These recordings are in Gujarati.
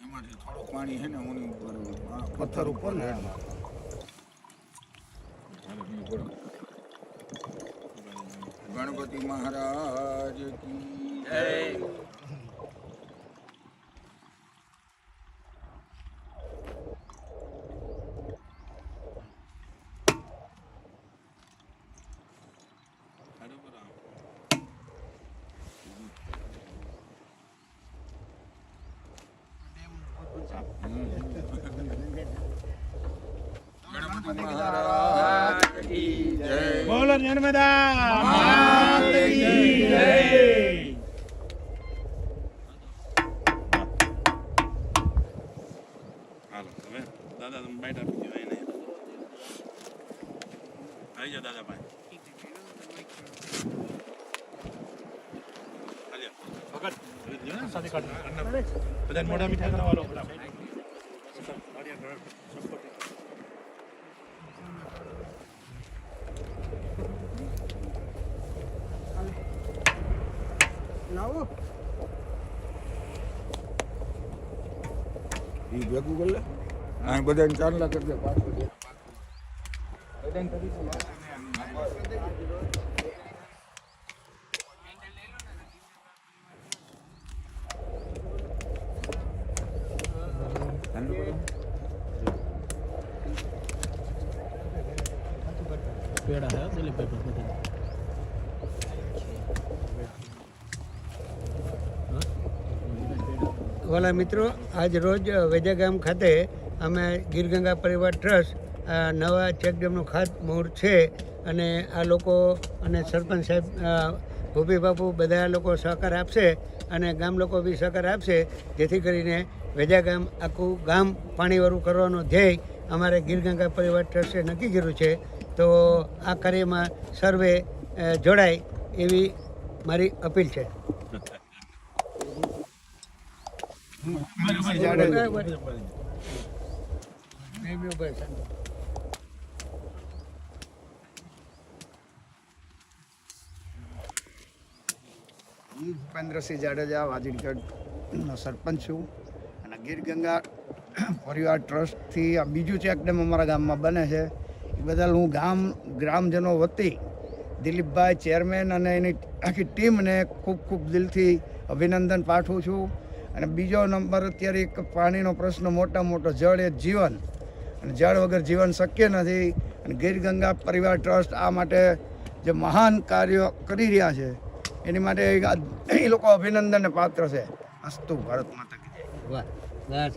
એમાંથી થોડું પાણી છે ને ઓની ઉપર પથ્થર ઉપર ને ગણપતિ મહારાજ કી જય બરાબર આમ. ગણપતિ મહારાજ કી જય બોલો નર્મદા દાદા તમે બાઈટ આપી દો. બધાને મોઢા મીઠા કરાવવાનો લાવો એ ભેગું કરી લે આ બધાને ચાંદલા કરી દે પાછું બધા બધાને કરી દે. ચાંદલો કરો. પેડા હે દિલીપભાઈ પર વાલા મિત્રો, આજ રોજ વેજા ગામ ખાતે અમે ગીરગંગા પરિવાર ટ્રસ્ટ નવા ચેકડેમનું ખાત મુહૂર્ત છે અને આ લોકો અને સરપંચ સાહેબ ભૂપી બાપુ બધા લોકો સહકાર આપશે અને ગામ લોકો બી સહકાર આપશે, જેથી કરીને વેજા ગામ, આખું ગામ પાણીવાળું કરવાનો ધ્યેય અમારે ગીરગંગા પરિવાર ટ્રસ્ટે નક્કી કર્યું છે. તો આ કાર્યમાં સર્વે જોડાય એવી મારી અપીલ છે. હું ભૂપેન્દ્રસિંહ જાડેજા વાજીડગઢનો સરપંચ છું. અને ગીર ગંગા પરિવાર ટ્રસ્ટથી આ બીજું ચેકડેમ અમારા ગામમાં બને છે. એ બદલ હું ગામ, ગ્રામજનો વતી દિલીપભાઈ ચેરમેન અને એની આખી ટીમને ખૂબ ખૂબ દિલથી અભિનંદન પાઠવું છું. અને બીજો નંબર અત્યારે એક પાણીનો પ્રશ્ન મોટા મોટો જળ એ જ જીવન. અને જળ વગર જીવન શક્ય નથી. અને ગીર ગંગા પરિવાર ટ્રસ્ટ આ માટે જે મહાન કાર્યો કરી રહ્યા છે એની માટે એ લોકો અભિનંદનને પાત્ર છે. અસ્તુ ભારત માતા કી જય. વાહ વાહ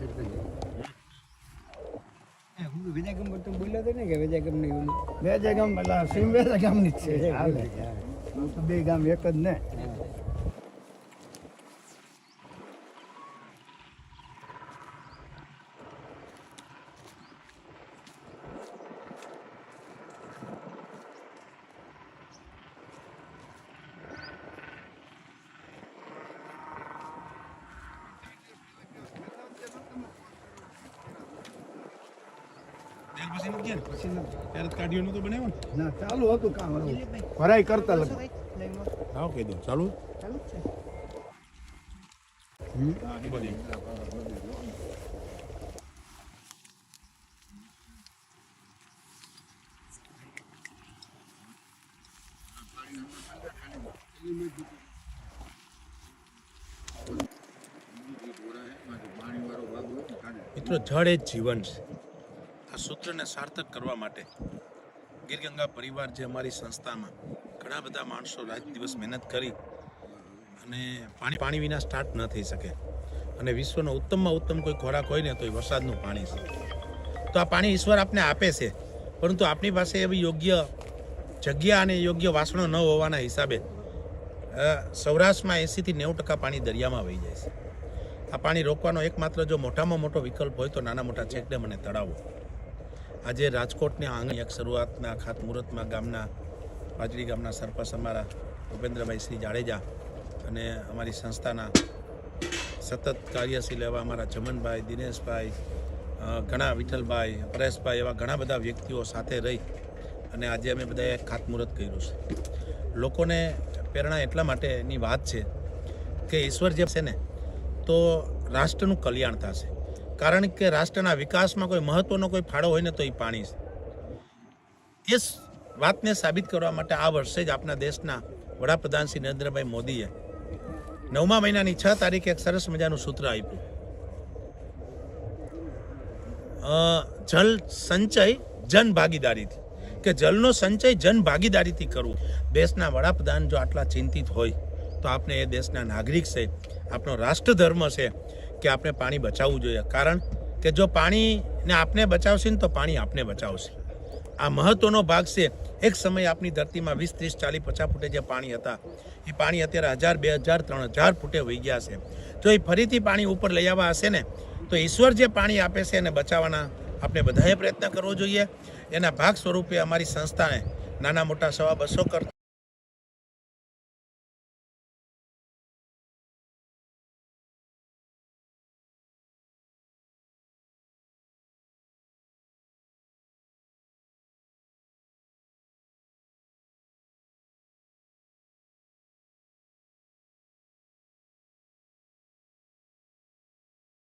હું વિજયગમ પર તમે બોલ્યો હતો ને કે વિજયગમની ઓલું. બે જે એટલે સીમ બે જે ગામની જ છે. હાલે. હું. તો બે ગામ એક જ ને. પછી નથી ગયા ને? ત્યારે જ કાઢ્યો નહોતો ને? ના ચાલુ હતું કામ ભરાઈ કરતા લગભગ. આવો કહી દો. ચાલુ? હા, એ મિત્રો જળ એ જ જીવન છે. સૂત્રને સાર્થક કરવા માટે ગીરગંગા પરિવાર જે અમારી સંસ્થામાં ઘણા બધા માણસો રાત દિવસ મહેનત કરી અને પાણી પાણી વિના સ્ટાર્ટ ન થઈ શકે અને વિશ્વનો ઉત્તમમાં ઉત્તમ કોઈ ખોરાક હોય ને તો એ વરસાદનું પાણી છે. તો આ પાણી ઈશ્વર આપને આપે છે, પરંતુ આપણી પાસે એવી યોગ્ય જગ્યા અને યોગ્ય વાસણો ન હોવાના હિસાબે સૌરાષ્ટ્રમાં એંસીથી નેવું ટકા પાણી દરિયામાં વહી જાય છે. આ પાણી રોકવાનો એકમાત્ર જો મોટામાં મોટો વિકલ્પ હોય તો નાના મોટા ચેકડેમ અને તળાવો. આજે રાજકોટની આંગણી એક શરૂઆતના ખાતમુહૂર્તમાં ગામના પાજડી ગામના સરપંચ અમારા ભૂપેન્દ્રભાઈ શ્રી જાડેજા અને અમારી સંસ્થાના સતત કાર્યશીલ એવા અમારા જમનભાઈ, દિનેશભાઈ ઘણા વિઠ્ઠલભાઈ પરેશભાઈ એવા ઘણા બધા વ્યક્તિઓ સાથે રહી અને આજે અમે બધાએ ખાતમુહૂર્ત કર્યું છે. લોકોને પ્રેરણા એટલા માટેની વાત છે કે ઈશ્વર જે છે ને, તો રાષ્ટ્રનું કલ્યાણ થશે. કારણ કે રાષ્ટ્રના વિકાસમાં કોઈ મહત્વનો કોઈ ફાળો હોય ને તો એ પાણી છે. એ વાતને સાબિત કરવા માટે આ વર્ષે જ આપણા દેશના વડાપ્રધાન શ્રી નરેન્દ્રભાઈ મોદીએ નવમા મહિનાની છ તારીખે એક સરસ મજાનું સૂત્ર આપ્યું. જલ સંચય જન ભાગીદારીથી. કે જલનો સંચય જન ભાગીદારીથી કરવું. દેશના વડાપ્રધાન જો આટલા ચિંતિત હોય, તો આપણે એ દેશના નાગરિક છે, આપણો રાષ્ટ્રધર્મ છે કે આપણે પાણી બચાવવું જોઈએ. કારણ કે જો પાણીને આપણે બચાવશે ને તો પાણી આપણે બચાવશે. આ મહત્વનો ભાગ છે. એક સમયે આપણી ધરતીમાં વીસ, ત્રીસ, ચાલીસ, પચાસ ફૂટે જે પાણી હતા, એ પાણી અત્યારે હજાર, બે હજાર, ત્રણ હજાર ફૂટે વહી ગયા છે. જો એ ફરીથી પાણી ઉપર લઈ આવવા હશે ને, તો ઈશ્વર જે પાણી આપે છે એને બચાવવાના આપણે બધાએ પ્રયત્ન કરવો જોઈએ. એના ભાગ સ્વરૂપે અમારી સંસ્થાને નાના મોટા સવા બસો કરતા